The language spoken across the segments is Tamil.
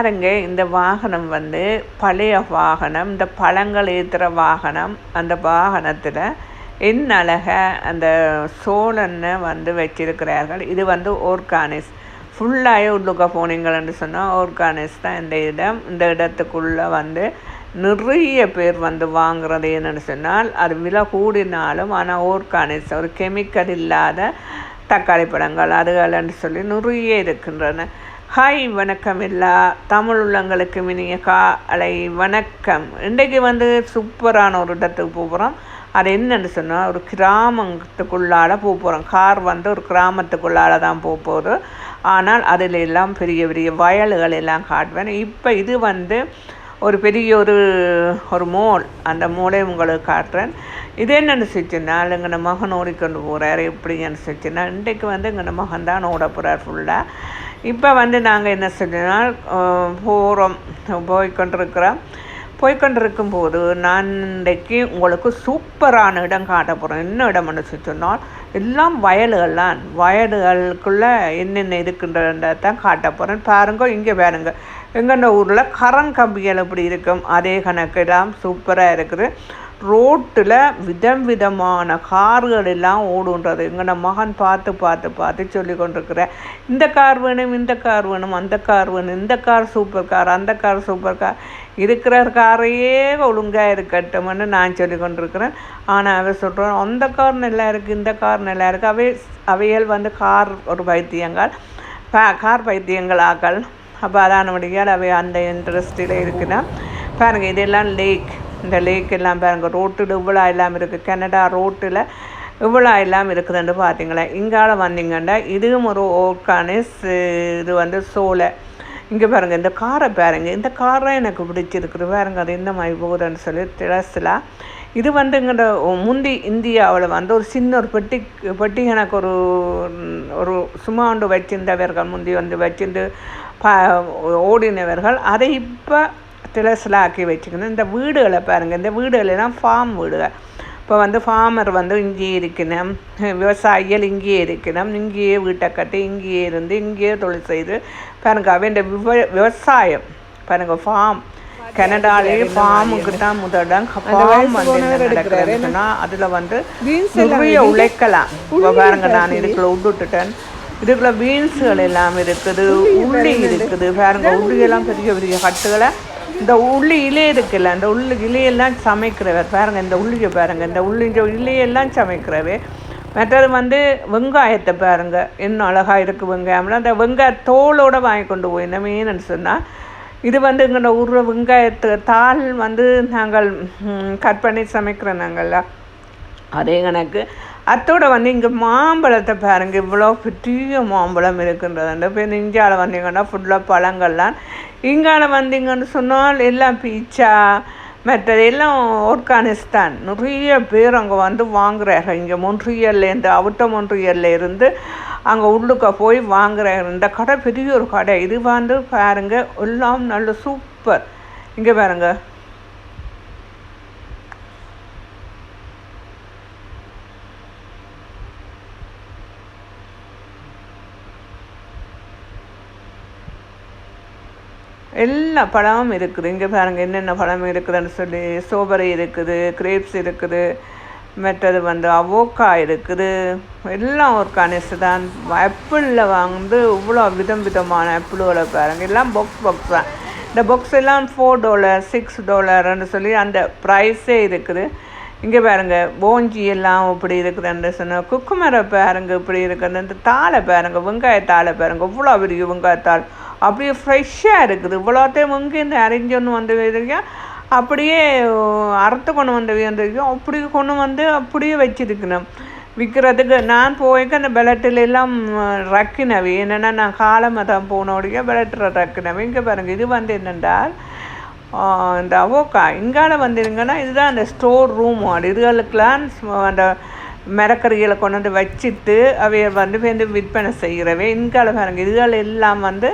பாருங்க இந்த வாகனம் வந்து பழைய வாகனம் இந்த பழங்கள் ஏற்றுற வாகனம் அந்த வாகனத்தில் என்ன அழகா அந்த சோழன்னு வந்து வச்சிருக்கிறார்கள். இது வந்து ஓர்கானிஸ் ஃபுல்லாகவே உள்ளுக்க போனீங்கள்னு சொன்னால் ஆர்கானிஸ் தான் இந்த இடம். இந்த இடத்துக்குள்ளே வந்து நிறைய பேர் வந்து வாங்குறது என்னென்னு சொன்னால் அது விலை கூடினாலும் ஆனால் ஓர்கானிஸ் ஒரு கெமிக்கல் இல்லாத தக்காளி பழங்கள் அதுகள்னு சொல்லி நிறைய இருக்கின்றன. ஹாய் வணக்கம் எல்லா. தமிழ் உள்ளங்களுக்கு இனிய காலை வணக்கம். இன்றைக்கு வந்து சூப்பரான ஒரு இடத்துக்கு போகிறோம் அது என்னன்னு சொன்னால் ஒரு கிராமத்துக்குள்ளால போக போகிறோம் கார் வந்து ஒரு கிராமத்துக்குள்ளால தான் போக போகுது. ஆனால் அதில் எல்லாம் பெரிய பெரிய வயல்கள் எல்லாம் காட்டுவேன். இப்போ இது வந்து ஒரு பெரிய ஒரு ஒரு மோல் அந்த மோலை உங்களுக்கு காட்டுறேன். இது என்னென்னு செச்சுனால் எங்கள் மகன் ஓடிக்கொண்டு போகிறார் எப்படின்னு சொன்னால் இன்றைக்கு வந்து எங்கள் மகன் தான் ஓட போகிறார் ஃபுல்லாக இப்போ வந்து நாங்கள் என்ன செஞ்சோனால் போகிறோம் போய்கொண்டிருக்கிறோம் போய்கொண்டிருக்கும் போது நான் இன்றைக்கு உங்களுக்கு சூப்பரான இடம் காட்ட போகிறேன் என்ன இடம்னு சொன்னால் எல்லாம் வயல்கள்லாம் வயல்களுக்குள்ளே என்னென்ன இருக்குன்றதான் காட்ட போகிறேன் பாருங்க இங்கே பாருங்க. எங்கள் ஊரில் கரங்கம்பிகள் எப்படி இருக்கும். அதே கணக்கெல்லாம் சூப்பராக இருக்குது. ரோட்டில் விதம் விதமான கார்கள் எல்லாம் ஓடுன்றது எங்கட மகன் பார்த்து பார்த்து பார்த்து சொல்லி கொண்டிருக்கிறேன் இந்த கார் வேணும் இந்த கார் வேணும் அந்த கார் வேணும் இந்த கார் சூப்பர் கார் அந்த கார் சூப்பர் கார். இருக்கிற காரையே ஒழுங்காக இருக்கட்டும்னு நான் சொல்லி கொண்டிருக்கிறேன். ஆனால் அவை சொல்கிறோம் அந்த கார் நல்லா இருக்குது இந்த கார் நல்லா இருக்குது அவை அவையல் வந்து கார் ஒரு பைத்தியங்கள் கார் பைத்தியங்கள் ஆக்கள் அப்போ முடியாது அவை அந்த இன்ட்ரெஸ்டில் இருக்குன்னா பாருங்கள் இதெல்லாம் லேக் இந்த லேக் எல்லாம் பாருங்கள் ரோட்டில் இவ்வளோ எல்லாம் இருக்குது கனடா ரோட்டில் இவ்வளோ எல்லாம் இருக்குதுன்னு பார்த்தீங்களா இங்கால வந்தீங்கன்னா இதுவும் ஒரு ஓர்கானிஸ் இது வந்து சோலை. இங்கே பாருங்கள் இந்த காரை பாருங்கள் இந்த காரை எனக்கு பிடிச்சிருக்குது. பாருங்கள் அது இந்த மாதிரி போகுதுன்னு சொல்லி திளசில் இது வந்து எங்கள்ட முந்தி இந்தியாவில் வந்து ஒரு சின்ன ஒரு பெட்டி பெட்டி எனக்கு ஒரு ஒரு சும்மா சும்மாண்டு வச்சிருந்தவர்கள் முந்தி வந்து வச்சிருந்து ப ஓடினவர்கள். அதை இப்போ ஆக்கி வச்சுக்கணும் இந்த வீடுகளை பாருங்கள் இந்த வீடுகளெல்லாம் ஃபார்ம் வீடுகள் இப்போ வந்து ஃபார்மர் வந்து இங்கேயே இருக்கணும் விவசாயிகள் இங்கேயே இருக்கணும் இங்கேயே வீட்டை கட்டி இங்கேயே இருந்து இங்கேயே தொழில் செய்து பாருங்க அவன் விவ விவசாயம் பாருங்க ஃபார்ம் கனடாலே ஃபார்முக்கு தான் முதலிடம் ஃபார்ம் வந்து நடக்கிறதுன்னா அதில் வந்து நிறைய உழைக்கலாம் இப்போ பாருங்க நான் இதுக்குள்ள விட்டுட்டேன் இதுக்குள்ள பீன்ஸுகள் எல்லாம் இருக்குது உள்ளி இருக்குது பாருங்க உள்ளியெல்லாம் பெரிய பெரிய கட்டுகளை இந்த உள்ளி இலை இருக்குல்ல அந்த உள்ளு இலையெல்லாம் சமைக்கிறவர். பாருங்கள் இந்த உள்ளியை பாருங்கள் இந்த உள்ளிஞ்ச இலையெல்லாம் சமைக்கிறவே மற்றது வந்து வெங்காயத்தை பாருங்கள் இன்னும் அழகாக இருக்குது வெங்காயம்லாம் அந்த வெங்காய தோலோடு வாங்கி கொண்டு போய் என்ன மீன் சொன்னால் இது வந்து எங்களோட ஊரில் வெங்காயத்து தாள் வந்து நாங்கள் கட் பண்ணி சமைக்கிறோம் நாங்கள்ல. அதே கணக்கு. அத்தோட வந்து இங்கே மாம்பழத்தை பாருங்கள் இவ்வளோ பெரிய மாம்பழம் இருக்குன்றது. இப்போ நெஞ்சால் வந்தீங்கன்னா ஃபுல்லாக பழங்கள்லாம் இங்கால வந்தீங்கன்னு சொன்னால் எல்லாம் பீச்சா மற்றது எல்லாம் ஆப்கானிஸ்தான். நிறைய பேர் அங்கே வந்து வாங்குறாங்க இங்கே மொன்றியல்லேருந்து அவுட்ட மொன்றியல்லேருந்து இருந்து அங்கே உள்ளுக்க போய் வாங்குறாங்க இந்த கடை பெரிய ஒரு கடை. இது வந்து பாருங்கள் எல்லாம் நல்ல சூப்பர். இங்கே பாருங்கள் எல்லா பழமும் இருக்குது. இங்கே பாருங்கள் என்னென்ன பழம் இருக்குதுன்னு சொல்லி சோபரை இருக்குது கிரேப்ஸ் இருக்குது மற்றது வந்து அவோக்கா இருக்குது. எல்லாம் ஒரு தான். ஆப்பிளில் வந்து இவ்வளோ விதம் விதமான ஆப்பிளோட பாருங்கள் எல்லாம் பொக்ஸ் பாக்ஸ் தான். இந்த பொக்ஸ் எல்லாம் ஃபோர் டாலர் சிக்ஸ் டாலர்னு சொல்லி அந்த ப்ரைஸே இருக்குது. இங்கே பாருங்கள் போஞ்சி எல்லாம் இப்படி இருக்குதுன்னு சொன்னால் குக்குமரை பாருங்கள் இப்படி இருக்குது இந்த தாளை பாருங்கள் வெங்காயத்தாளை பாருங்கள் இவ்வளோ பெரிய வெங்காயத்தாள். அப்படியே ஃப்ரெஷ்ஷாக இருக்குது. இவ்வளோத்தையும் இங்கேருந்து அரைஞ்சொன்று வந்து வரைக்கும் அப்படியே அறுத்து கொண்டு வந்து வந்திருக்கோம் அப்படி கொண்டு வந்து அப்படியே வச்சுருக்கணும். விற்கிறதுக்கு நான் போய்க்கு அந்த பெலட்டில் எல்லாம் ரக்கினவி. என்னென்னா நான் காலமாக தான் போனோடைய பெலட்டில் ரக்கினவி. இங்கே பாருங்கள் இது வந்து என்னென்றால் இந்த அவோக்கா இங்கால வந்துருங்கன்னா இதுதான் அந்த ஸ்டோர் ரூம் அது இதுகளுக்கெல்லாம் அந்த மரக்கறிகளை கொண்டு வந்து வச்சுட்டு அவைய வந்து வந்து விற்பனை செய்கிறவே. இங்கால பாருங்கள் இதுகள் எல்லாம் வந்து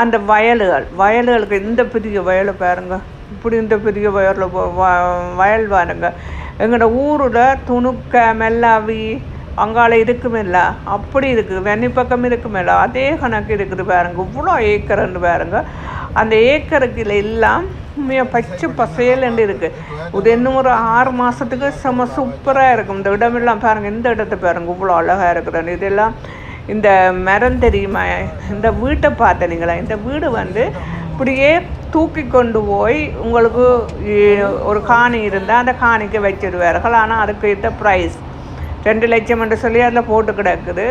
அந்த வயல்கள் வயல்களுக்கு இந்த பெரிய வயலை பாருங்க. இப்படி இந்த பெரிய வயலில் வயல் பாருங்க. எங்களோட ஊரில் துணுக்க மெல்லாவி அங்கால இருக்குமில்ல அப்படி இருக்குது வெண்ணி பக்கம் இருக்குமில்ல அதே கணக்கு இருக்குது பாருங்க. இவ்வளோ ஏக்கர்னு பாருங்க. அந்த ஏக்கருக்கு எல்லாம் பச்சை பசையலண்டு இருக்குது இது இன்னும் ஒரு ஆறு மாதத்துக்கு செம்ம சூப்பராக இருக்கும். இந்த இடமெல்லாம் பாருங்கள் இந்த இடத்த பாருங்க. இவ்வளோ அழகாக இருக்குதுன்னு. இதெல்லாம் இந்த மரம் தெரியுமா? இந்த வீட்டை பார்த்தனீங்களா இந்த வீடு வந்து இப்படியே தூக்கி கொண்டு போய் உங்களுக்கு ஒரு காணி இருந்தால் அந்த காணிக்கு வச்சிடுவார்கள் ஆனால் அதுக்கு ஏற்ற ப்ரைஸ் ரெண்டு லட்சம் என்று சொல்லி அதில் போட்டு கிடக்குது.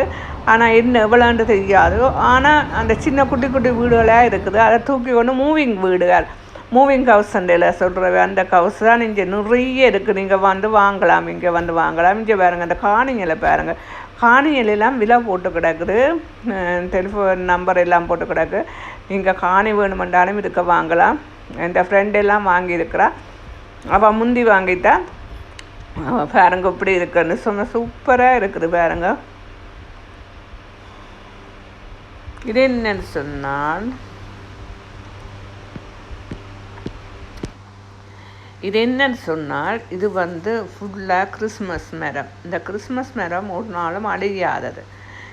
ஆனால் என்ன எவ்வளோன்னு தெரியாது. ஆனால் அந்த சின்ன குட்டி குட்டி வீடுகளாக இருக்குது. அதை தூக்கி கொண்டு மூவிங் வீடுகள். மூவிங் ஹவுஸ் சண்டையில் சொல்கிற அந்த ஹவுஸ் தான் இங்கே நிறைய இருக்குது நீங்கள் வந்து வாங்கலாம் இங்கே வந்து வாங்கலாம். இங்கே பாருங்கள் அந்த காணிங்களை பாருங்கள் காணிகள் எல்லாம் விலை போட்டு கிடக்குது. டெலிஃபோன் நம்பர் எல்லாம் போட்டு கிடக்கு. நீங்கள் காணி வேணுமென்றாலும் இருக்க வாங்கலாம். இந்த ஃப்ரெண்டெல்லாம் வாங்கியிருக்கிறா. அவள் முந்தி வாங்கிட்டா. அவ பாருங்க இப்படி இருக்குன்னு சொன்ன சூப்பராக இருக்குது பாருங்க. இது என்னன்னு சொன்னால் இது என்னன்னு சொன்னால் இது வந்து ஃபுல்லாக கிறிஸ்மஸ் மரம். இந்த கிறிஸ்மஸ் மரம் ஒரு நாளும் அழியாதது.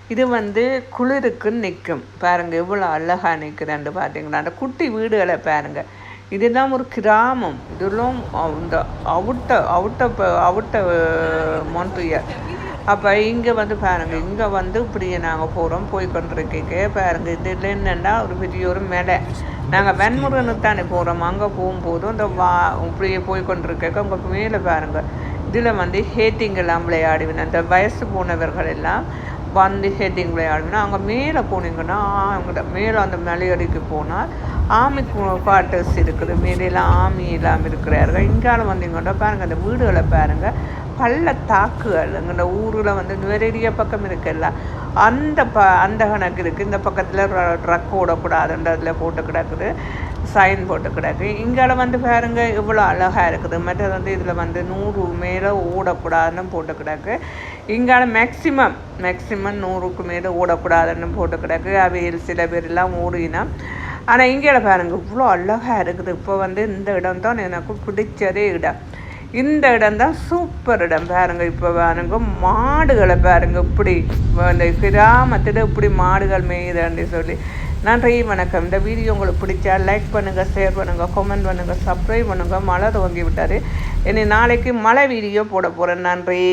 இது வந்து குளிருக்கு நிற்கும். பாருங்கள் எவ்வளோ அழகாக நிற்குதுன்னு பார்த்தீங்களா அந்த குட்டி வீடுகளை பாருங்கள் இதெல்லாம் ஒரு கிராமம். இதெல்லாம் இந்த அவுட்ட அவுட்ட ப- அவுட்ட மொன்ட்ரியல் அப்போ இங்கே வந்து பாருங்கள் இங்கே வந்து இப்படியே நாங்கள் போகிறோம் போய் கொண்டிருக்கே பாருங்க இதில் என்னென்னா ஒரு பெரிய ஒரு மலை நாங்கள் வெண்முருகனுக்கு தானே போகிறோம் அங்கே போகும்போதும் இந்த வா இப்படியே போய் கொண்டிருக்க உங்களுக்கு மேலே பாருங்கள் இதில் வந்து ஹேட்டிங் எல்லாம் விளையாடுவேன். அந்த வயசு போனவர்கள் எல்லாம் வந்து ஹேட்டிங் விளையாடுவேன். அங்கே மேலே போனீங்கன்னா அங்கே மேலே அந்த மலையடிக்கு போனால் ஆமி குவார்ட்டர்ஸ் இருக்குது. மேலாம் ஆமி எல்லாம் இருக்கிறார்கள். இங்கால வந்தீங்கன்னா பாருங்கள் அந்த வீடுகளை பாருங்கள் பள்ளத்தாக்குகள் இந்த ஊரில் வந்து நிறைய பக்கம் இருக்குல்ல அந்த ப அந்த கணக்கு இருக்குது இந்த பக்கத்தில் ட்ரக் ஓடக்கூடாதுன்றதுல போட்டு கிடக்குது சைன் போட்டு கிடக்கு. இங்கால வந்து பாருங்க இவ்வளோ அழகாக இருக்குது. மற்றது வந்து இதில் வந்து நூறு மேலே ஓடக்கூடாதுன்னு போட்டு கிடக்கு. இங்கால மேக்ஸிமம் மேக்ஸிமம் நூறுக்கு மேலே ஓடக்கூடாதுன்னு போட்டு கிடக்கு. அவையில் சில பேர்லாம் ஓடினா. ஆனால் இங்கே பாருங்க இவ்வளோ அழகாக இருக்குது. இப்போ வந்து இந்த இடம் தான் எனக்கு பிடிச்சதே இடம். இந்த இடம் தான் சூப்பர் இடம். பாருங்க இப்போ பாருங்க மாடுகளை பாருங்க இப்படி இந்த கிராமத்தில் இப்படி மாடுகள் மேயுதுன்னு சொல்லி. நன்றி வணக்கம். இந்த வீடியோ உங்களுக்கு பிடிச்சா லைக் பண்ணுங்கள் ஷேர் பண்ணுங்கள் கமெண்ட் பண்ணுங்கள் சப்ஸ்கிரைப் பண்ணுங்கள் மழை துவங்கி விட்டார் இனி நாளைக்கு மழை வீடியோ போட போகிறேன் நன்றி.